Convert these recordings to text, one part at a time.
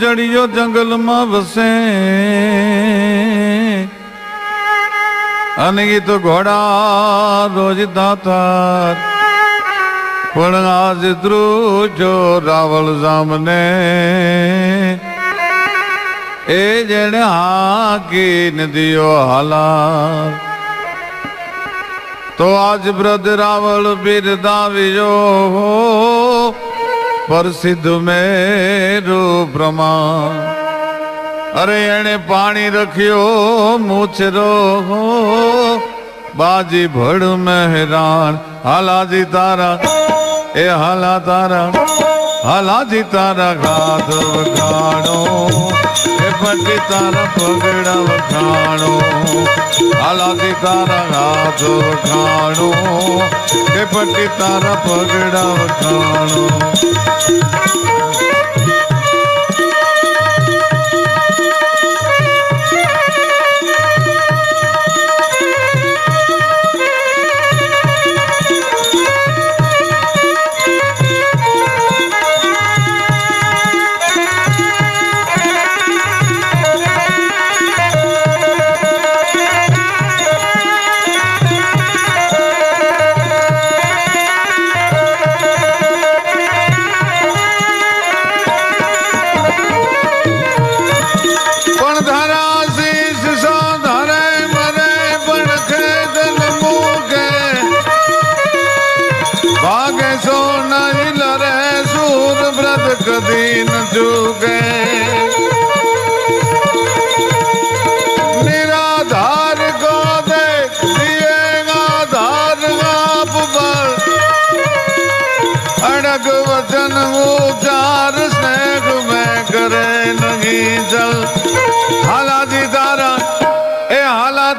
જડિયો જંગલમાં વસે. અને એ તો ઘોડા રોજ દાતાર. પણ આજ ધ્રુજો રાવળ સામને એ જેણે હાકી નદીઓ હાલા તો આજ બ્રદ રાવળ બિરદાવ્યો પ્રસિદ્ધ મેરુ પ્રમાણ અરે એને પાણી રખ્યો, મૂછરો બાજી ભડ મહેરાણ, હાલાજી તારા, એ હાલા તારા, હાલાજી તારા ગાધ વખાણો એ પટી તારા પગડા વખાણો હાલાજી તારા ગાધ વખાણો એ પટી તારા પગડા વખાણો પણ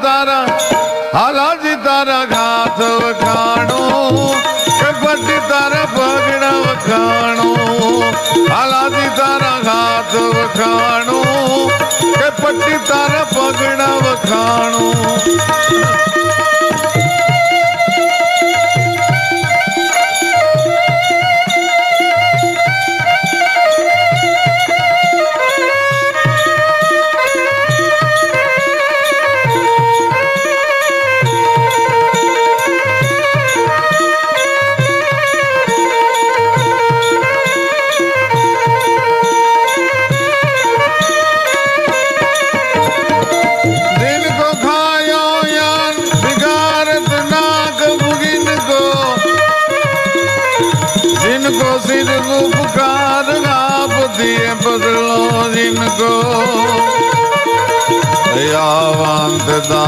તારા, હાલાજી તારા ઘાત વખાણો પટ્ટી તારા પગડા વખાણો. હાલાજી તારા ઘાત વખાણો, કે પટ્ટી તારા પગડા વખાણો.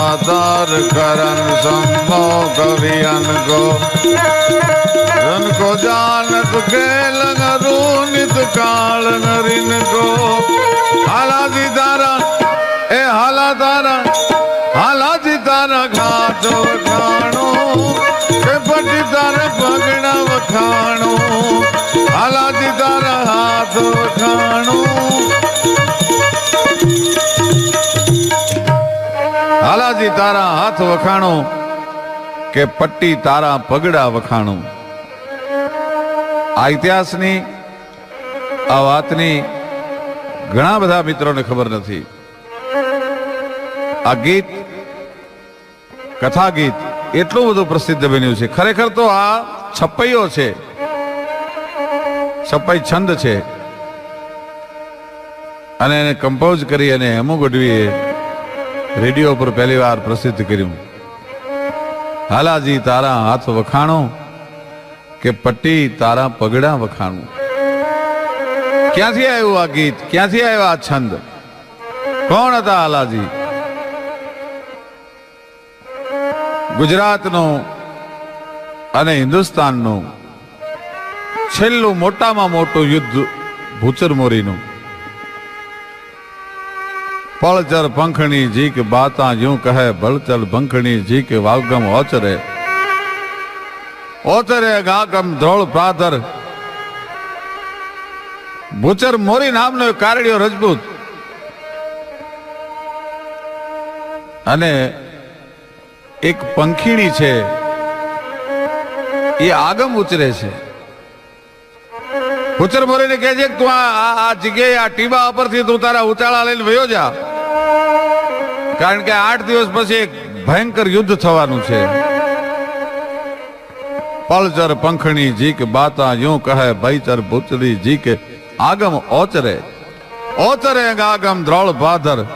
दातार करन संभव कवियन को उनको जानत खेल नित काल नरिन को हालाजी तारा ए हाला तारा हालाजी तारा घाट वखाणो के पटी तारा पगड़ा वखाणो हालाजी तारा हाथ वखाणो તારા હાથ વખાણો કે પટ્ટી તારા પગડા વખાણો? આ ઇતિહાસની, આ વાતની ઘણા બધા મિત્રોને ખબર નથી. આ ગીત કથા ગીત એટલું બધું પ્રસિદ્ધ બન્યું છે. ખરેખર તો આ છપ્પૈયો છે. છપ્પઈ છંદ છે. અને એને કમ્પોઝ કરી અને હેમુ ગઢવીએ રેડિયો પર પહેલી વાર પ્રસિદ્ધ કર્યું. હાલાજી તારા હાથ વખાણો કે પટ્ટી તારા પગડા વખાણું? ક્યાંથી આવ્યું આ ગીત? ક્યાંથી આવ્યો આ છંદ? કોણ હતા હાલાજી? ગુજરાતનો અને હિન્દુસ્તાનનું છેલ્લું મોટામાં મોટું યુદ્ધ ભૂચર મોરીનું પળચર પંખણી જીક બાતા યું કહે બળચર પંખણી જીક વાગમ ઓચરે. ઓચરે ગાગમ ધ્રોળ પ્રાતર ભૂચર મોરી નામનો કારડિયો રજપૂત. અને એક પંખીણી છે, એ આગમ ઉચરે છે. ભૂચર મોરીને કહે છે તું આ જગ્યાએ, આ ટીબા ઉપરથી તું તારા ઉચાળા લઈને વયો જા. કારણ કે આઠ દિવસ પછી એક ભયંકર યુદ્ધ થવાનું છે. પલચર પંખણી જીક બાતા યું કહે, ભયચર ભૂતરી જીક આગમ ઓચરે. ઓચરે આગમ દ્રોળ ભાદર.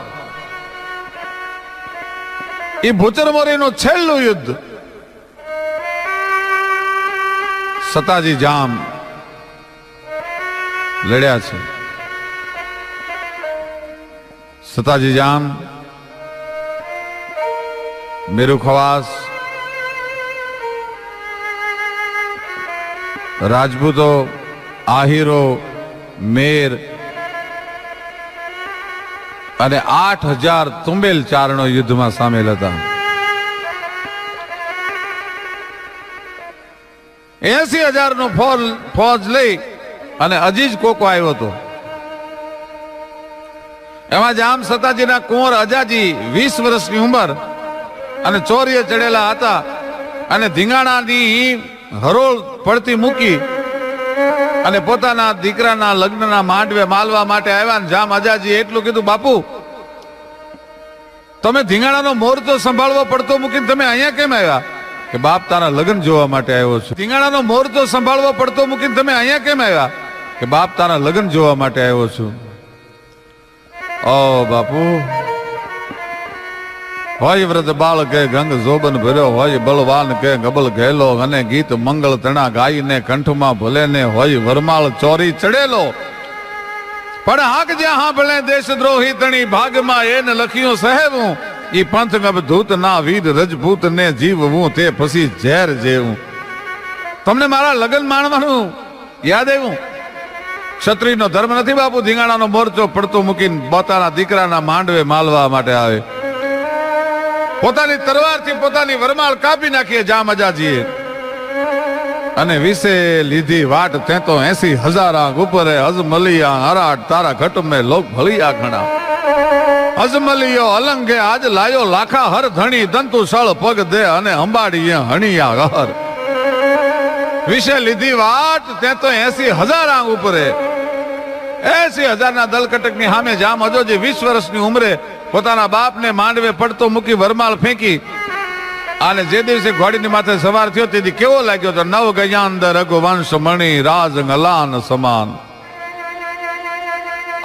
એ ભૂચરનું છેલ્લું યુદ્ધ. સતાજી જામ લડ્યા છે. સતાજી જામ મેરુ ખવાસ રાજપૂતો આહીરો મેર અને આઠ હજાર તુંબેલ ચારણો યુદ્ધમાં સામેલ હતા. એસી હજાર નો ફોજ લઈ અને અજીજ કોકો આવ્યો હતો. એમાં જામ સતાજીના કુંવર અજાજી વીસ વર્ષની ઉંમર અને ચોરીએ ચડેલા હતા અને ધીંગાણાની હરોળ પડતી મૂકી અને પોતાના દીકરાના લગ્નના માંડવે માલવા માટે આવ્યા ને જામ અજાજી એટલું કીધું, બાપુ, તમે ધીંગાણાનો મોર તો સંભાળવો પડતો મૂકીને તમે અહીંયા કેમ આવ્યા? કે બાપ તારા લગ્ન જોવા માટે આવ્યો છું. ધીંગાણાનો મોર તો સંભાળવો પડતો મૂકીને તમે અહીંયા કેમ આવ્યા? કે બાપ તારા લગ્ન જોવા માટે આવ્યો છું. ઓ બાપુ હોય વ્રત બાળ કે ગંગ જોબન ભર્યો હોય બળવાન કે ગબલ ઘેલો, અને ગીત મંગળ તણા ગાઈને કંઠમાં ભલે ને હોય વરમાળ ચોરી ચડેલો. પણ હાક જ્યાં હા ભલે દેશદ્રોહી તણી ભાગમાં એને લખ્યું સહેવું. ઈ પંથ ગબ ધૂત ના વીર રજપૂત ને જીવવું તે પછી ઝેર જેવું. તમને મારા લગન માણવાનું યાદ આવ્યું? ક્ષત્રિયનો ધર્મ નથી બાપુ, ધીંગાણાનો મોરચો પડતો મૂકીને પોતાના દીકરાના માંડવે માલવા માટે આવે. પોતાની તરવારથી પોતાની વરમાળ કાપી નાખીએ જામજાજીએ અને વિશે લીધી વાટ તે તો એસી હજાર આંખ ઉપર અજમલિયા હરાટ તારા ઘટ મેં લોક ભલિયા ઘણા. અજમલિયો અલંગે આજ લાયો લાખા હર ધણી દંતુ સળ પગ દે અને અંબાડીએ હણિયા ઘર વિશે લીધી વાટ તે તો એસી હજાર આંખ ઉપરે. એસી હજારના દલકટકની સામે જામ અજોજી વીસ વર્ષની ઉંમરે પોતાના બાપને માંડવે પડતો મૂકી વરમાળ ફેંકી અને જે દિવસે ઘોડીની માથે સવાર થયો, તેથી કેવો લાગ્યો તો નવ ગયાંદર રઘુવંશ મણી રાજ ગલાન સમાન.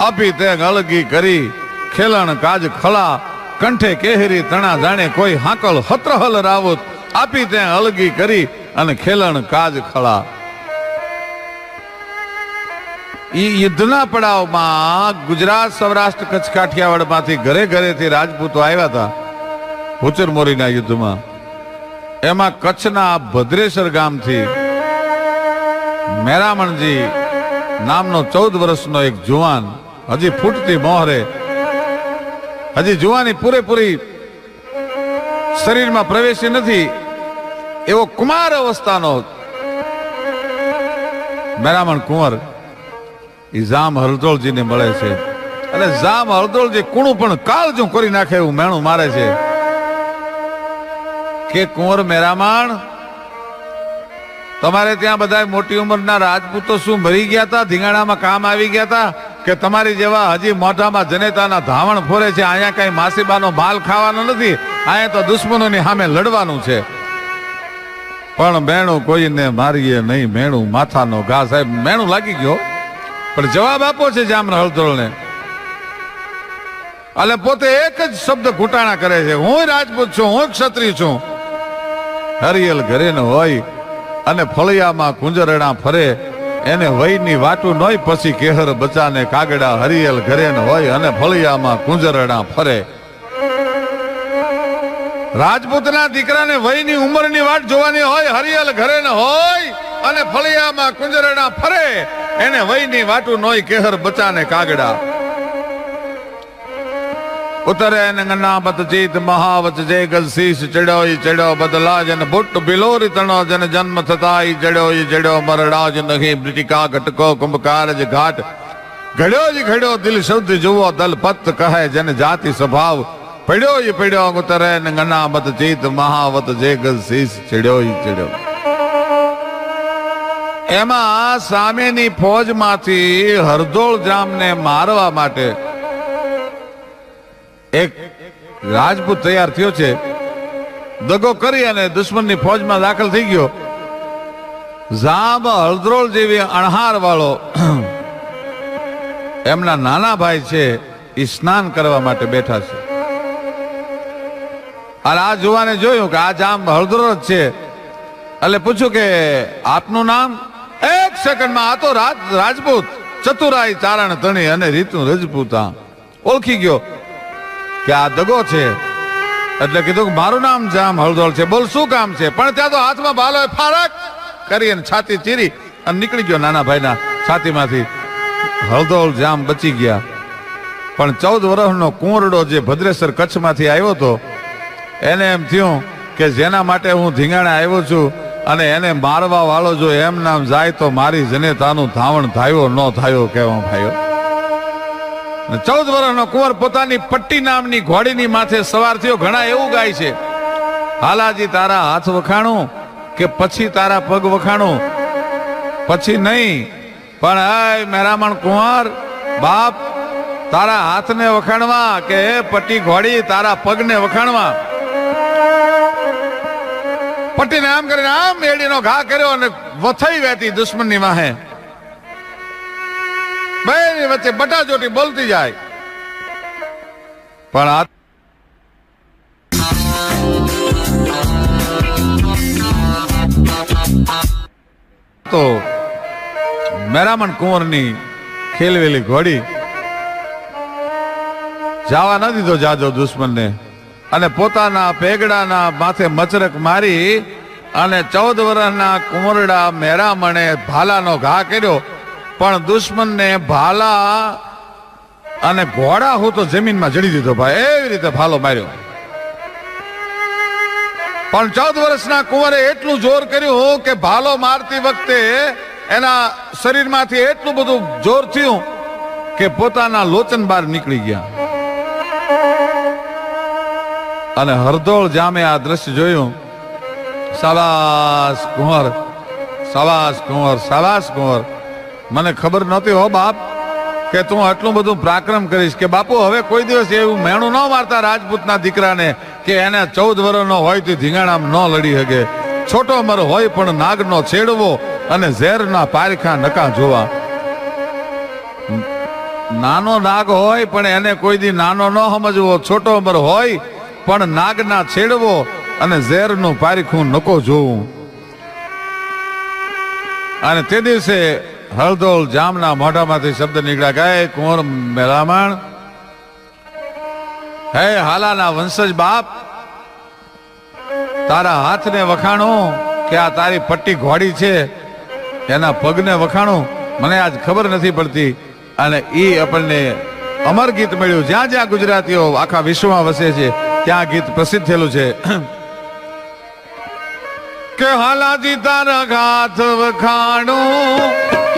અભી તે ગળગી કરી, ખેલણ કાજ ખળા કંઠે કેહરી તણા જાણે કોઈ હાકલ હત્રહલ રાવત. આપી તે અલગી કરી અને ખેલણ કાજ ખળા ઈ યુદ્ધના પડાવમાં ગુજરાત સૌરાષ્ટ્ર કચ્છ કાઠિયાવાડમાંથી ઘરે ઘરેથી રાજપૂતો આવ્યા હતા હુચર મોરીના યુદ્ધમાં. એમાં કચ્છના ભદ્રેશ્વર ગામથી મેરામણજી નામનો ચૌદ વર્ષનો એક જુવાન હજી ફૂટતી મોહરે, હજી જુવાની પૂરેપૂરી શરીરમાં પ્રવેશી નથી, એવો કુમાર અવસ્થાનો મેરામણ કુંવર ઈ જામ હરદોળજીને મળે છે. અને જામ હરદોળજી કુણું પણ કાળજું કરી નાખે એવું મેણું મારે છે. કે કુંવર મેરામાણ, તમારે ત્યાં બધા મોટી ઉંમરના રાજપૂતો શું મરી ગયા હતા ધીંગાણામાં કામ આવી ગયા હતા કે તમારી જેવા હજી મોઢામાં જનેતાના ધાવણ ફોરે છે, અહીંયા કઈ માસીબાનો માલ ખાવાનો નથી? અહીંયા તો દુશ્મનોની સામે લડવાનું છે. પણ મેણું કોઈને મારીએ નહીં, મેણું માથાનો ઘા. સાહેબ, મેણું લાગી ગયો. પણ જવાબ આપો છે જામર હળદોળને એટલે પોતે એક જ શબ્દ ઘૂંટાણા કરે છે. હું રાજપૂત છું, હું ક્ષત્રિય છું. હરિયલ ઘરે ન હોય અને ફળિયામાં કુંજરણા ફરે. એને વયની વાટું નોય પછી કેહર બચાને કાગડા હરિયલ ઘરે ન હોય અને ફળિયામાં કુંજરણા ફરે. રાજપૂતના દીકરાને વયની ઉંમરની વાટ જોવાની હોય, હરિયલ ઘરે ન હોય અને ફળિયામાં કુંજરણા ફરે. એને વયની વાટું નોય કેહર બચાને કાગડા. ઉતરે નંગના બત જીત મહાવત જે ગલ શીશ ચડ્યો ઈ ચડ્યો બદલા જન બુટ બિલોરી તણો જન જન્મ થતા ઈ જડ્યો ઈ જડ્યો મરડા જ નહીં બ્રિટિકા ઘટકો કુંભકાર જ ઘાટ. ઘડ્યો જ ઘડ્યો દિલ શુદ્ધ જુઓ દલ પત કહે જન જાતિ સ્વભાવ. પડ્યો ઈ પડ્યો ઉતરે નંગના બત જીત મહાવત જે ગલ શીશ ચડ્યો ઈ ચડ્યો. એમાં સામેની ફોજમાંથી હરદોળ જામને મારવા માટે એક રાજપૂત તૈયાર થયો છે. દગો કરી અને દુશ્મનની ફોજમાં દાખલ થઈ ગયો. જામ હળદ્રોળ જેવી અણહાર વાળો એમના નાના ભાઈ છે એ સ્નાન કરવા માટે બેઠા છે. અને આ જોવાને જોયું કે આ જામ હળદ્રોળ જ છે. એટલે પૂછ્યું કે આપનું નામ? સેકન્ડમાં આ તો રાજ રાજપૂત, ચતુરાઈ ચારણ ધણી અને રીતનું રજપૂત ઓળખી ગયો કે આ દગો છે. એટલે કીધું કે મારું નામ જામ હળદોળ છે. બોલ, શું કામ છે? પણ ત્યાં તો હાથમાં ભાલો ફારક કરી અને છાતી ચીરી અને નીકળી ગયો નાના ભાઈના છાતીમાંથી. હળદોળ જામ બચી ગયા. પણ ચૌદ વર્ષનો કુંવરડો જે ભદ્રેશ્વર કચ્છમાંથી આવ્યો હતો એને એમ થયું કે જેના માટે હું ધીંગાણે આવ્યો છું અને એને મારવા વાળો જો એમ નામ જાય તો મારી જનેતાનું ધાવણ થાયો ન થાયો કેવા ભાઈઓ. ચૌદ વર્ષનો કુંવર પોતાની પટ્ટી નામની ઘોડીની માથે સવાર થયો. ઘણા એવું ગાય છે, હાલાજી, તારા હાથ વખાણું કે પછી તારા પગ વખાણું? પછી નહીં, પણ હે મેરામણ કુંવર, બાપ, તારા હાથને વખાણવા કે હે પટ્ટી ઘોડી, તારા પગને વખાણવા? પટ્ટીને આમ કરીને આમ એડીનો ઘા કર્યો અને વથઈ વહેતી દુશ્મનની વાહે. બેની વચ્ચે બટાચોટી બોલતી જાય. પણ આ તો મેરામણ કુંવરની ખેલવેલી ઘોડી જવા ન દીધો જાજો દુશ્મનને. અને પોતાના પેગડાના માથે મચરક મારી અને ચૌદ વર્ષના કુંવરડા મેરામણે ભાલાનો ઘા કર્યો. પણ દુશ્મનને ભાલા અને ઘોડા હું તો જમીનમાં જડી દીધો ભાઈ. એવી રીતે ભાલો માર્યો. પણ ચૌદ વર્ષના કુંવરે એટલું જોર કર્યું કે ભાલો મારતી વખતે એના શરીરમાંથી એટલું બધું જોર થયું કે પોતાના લોચન બહાર નીકળી ગયા. અને હરદોળ જામે આ દ્રશ્ય જોયું. સાવાસ કુંવર સાવાસ કુંવર સાવાસ કુંવર. મને ખબર નહોતી હો બાપ, કે તું આટલું બધું પ્રાક્રમ કરીશ કે બાપુ, હવે કોઈ દિવસ એવું મેણું ન મારતા રાજપૂતના દીકરાને કે એને ચૌદ વર્ષનો હોય તો ધીંગાણામ ન લડી શકે છોટો મર હોય પણ નાગનો છેડવો અને ઝેરના પારખા નકા જોવા. નાનો નાગ હોય પણ એને કોઈ દી નાનો ન સમજવો. છોટો મર હોય પણ નાગના છેડવો અને ઝેરનું પારીખું નકો જોવું અને તે દિવસે હળદોળ જામના મોઢામાંથી શબ્દ નીકળ્યા, ગાય, કુંવર મેરામણ હે હાલાના વંશજ બાપ, તારા હાથને વખાણો કે આ તારી પટ્ટી ઘોડી છે, એના પગને વખાણું, મને આજ ખબર નથી પડતી. અને ઈ આપણને અમર ગીત મળ્યું. જ્યાં જ્યાં ગુજરાતીઓ આખા વિશ્વમાં વસે છે ત્યાં ગીત પ્રસિદ્ધ થયેલું છે. કે હાલાજી તારા હાથ વખાણું,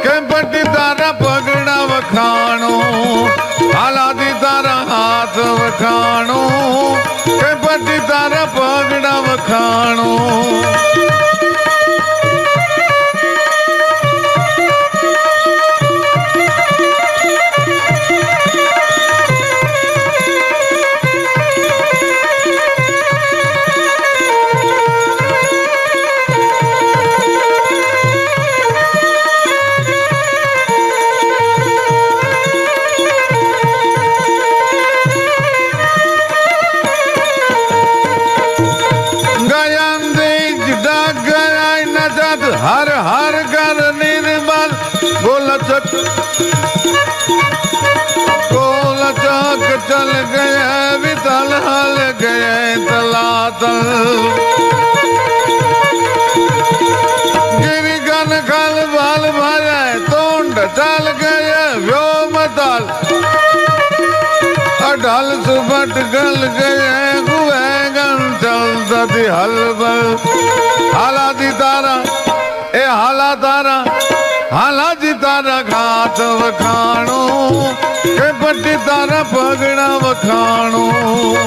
કે પટી તારા પગડા વખાણું, હાલાજી તારા હાથ વખાણું, કે પટી તારા પગડા વખાણું. હર હર કર નિર્મલ ગોલ ચક ગોલ ચક ચલ ગયા વિતલ હલ ગયા તલાતલ ગિરી ગન ખલ બાલ ભરે તોંડ ચાલ ગયે વ્યોમ તાલ અઢાલ સુબટ ગલ ગયે ગુએ ગન ચલતી હલબલ હાલાદી તારા હાલા તારા હાલાજી તારા ઘાટ વખાણો કે પટ્ટી તારા પગડા વખાણું.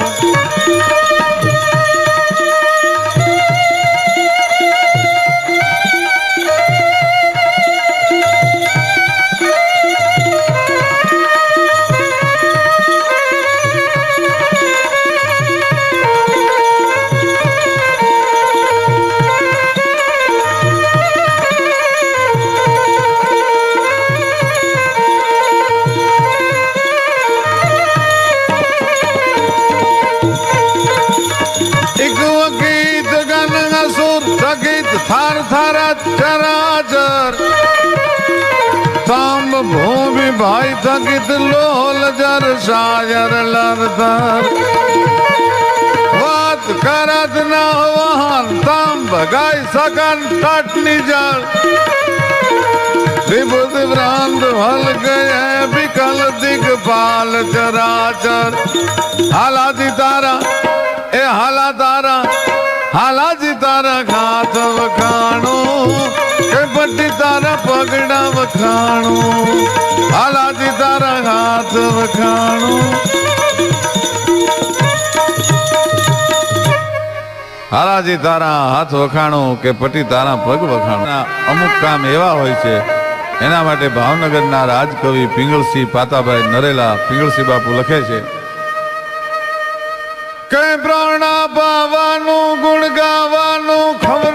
ભાઈ થકિત લોલ જર શાયર લરધર વાત કરત ન વહન તમ ભગાઈ સકન તટની જળ. વિભુત ભ્રાંત ભલ ગયે વિકલ દિગપાલ ચરાચર. હાલાજી તારા, એ હાલા તારા. હાલાજી તારા ઘાત વખાણું કે પટ્ટી તારા પગડા વખાણું. હાલાજી તારા હાથ વખાણું. હાલાજી તારા હાથ વખાણું કે પટી તારા પગ વખાણું. અમુક કામ એવા હોય છે, એના માટે ભાવનગરના રાજકવિ પિંગળસિંહ પાતાભાઈ નરેલા પિંગળસિંહ બાપુ લખે છે. કે પ્રાણા પાવાનું ગુણ ગાવાનું ખવડાવીને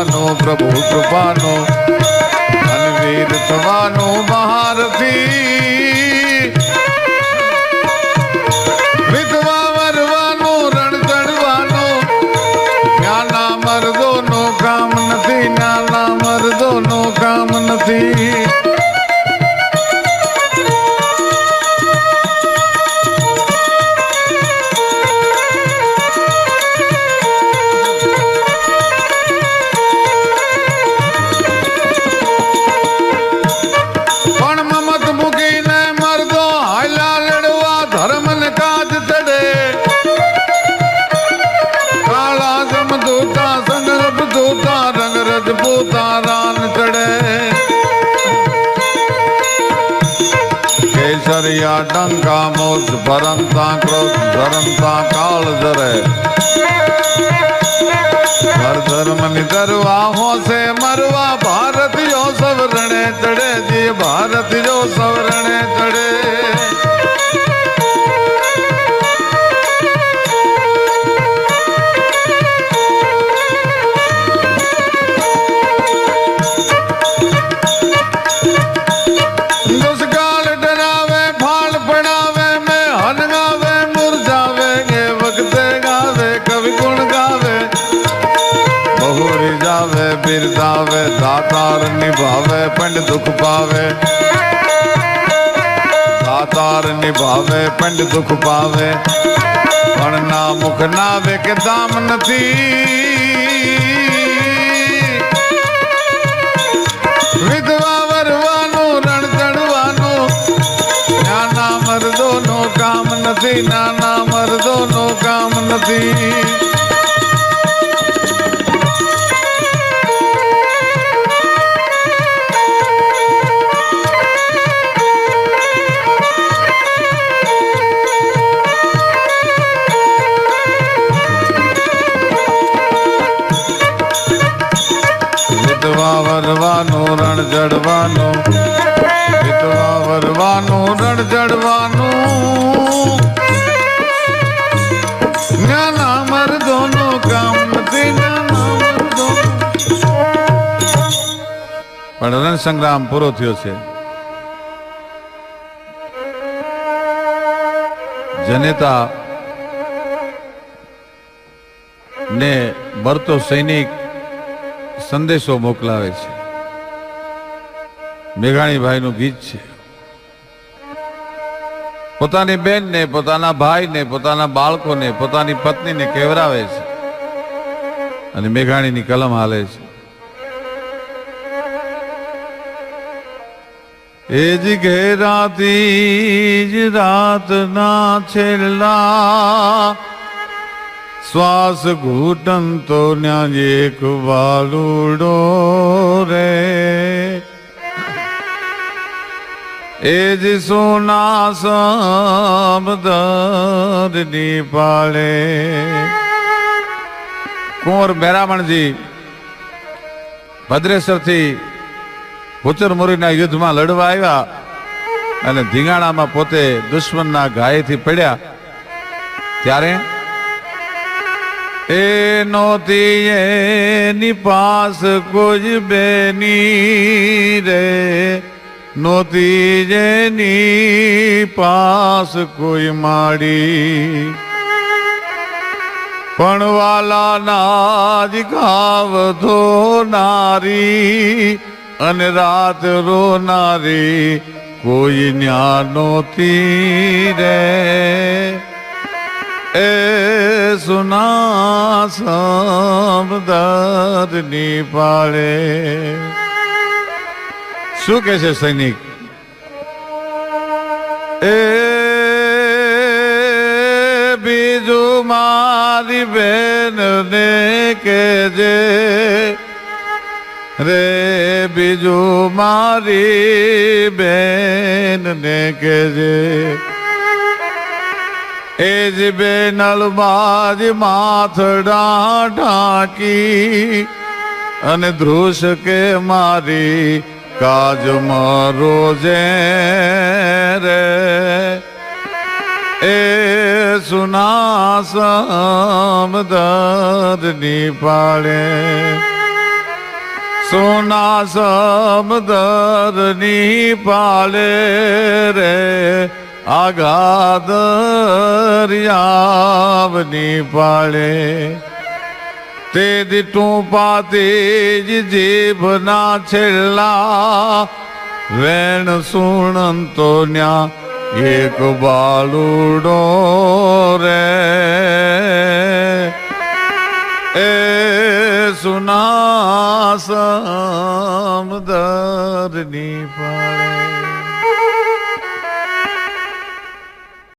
વીરતાનું પ્રભુ કૃપાનો અનવીર થવાનું મહારથી રજપૂતા રાન ચડે. કેસરિયા ડંકા મોજ ભરંતા ક્રોધ ધરંતા કાળ જરે. હર ધર્મની દરવા હોશે મરવા, ભારતીયો સવરણે ચડે, જી ભારતીયો સવરણે ચડે. બિરદાવે દાતાર નિભાવે પંડ દુઃખ પાવે દાતાર નિભાવે પંડ દુઃખ પાવે પણ ના મુખ નાવે કે દામ નથી વિધવા વરવાનું રણ ચડવાનું નાના મર્દો નો કામ નથી નાના મર્દો નો કામ નથી વિધવા જડવાનું વિધવા વરવાનું, રણ જડવાનું. નાના મર્દોનો કામ નથી પણ રણ સંગ્રામ પૂરો થયો છે. જનેતા ને મરતો સૈનિક સંદેશો મોકલાવે છે. મેઘાણીભાઈનું ગીત છે. પોતાની બેનને, પોતાના ભાઈને, પોતાના બાળકોને, પોતાની પત્નીને કેવરાવે છે અને મેઘાણીની કલમ હાલે છે. એ જ ઘેરાતી રાતના છેલ્લા શ્વાસ ઘૂંટન તો ન્યા એક વાલુડો રે. એ જ સોના પાળે. કુંવર બેરામણજી ભદ્રેશ્વરથી ભૂચરમુરીના યુદ્ધમાં લડવા આવ્યા અને ધીંગાણામાં પોતે દુશ્મનના ગાયથી પડ્યા. ત્યારે એ નોતી એની પાસ કોઈ બેની રે. નોતી જેની પાસ કોઈ માડી. પણ વાલા નાજ ખાવ ધોનારી અને રાત રોનારી કોઈ ન્યા નોતી રે. એ સુના સમદરની પાળે શું કે છે સૈનિક એ બીજું મારી બેન ને કેજે રે બીજું મારી બેન ને કેજે એ જ બેનલ બાજ માથડા ઢાંકી અને ધ્રુસ કે મારી કાજ રોજે રે એ સુના સમદરની પાળે સોના સમદરની પાળે રે આગાદરિયાવની પાળે તે દીટું પાતે જ જીભના છેલ્લા વેણ સુણંતો ન્યા એક બાલુડો રે. એ સુના સમદરની પાળે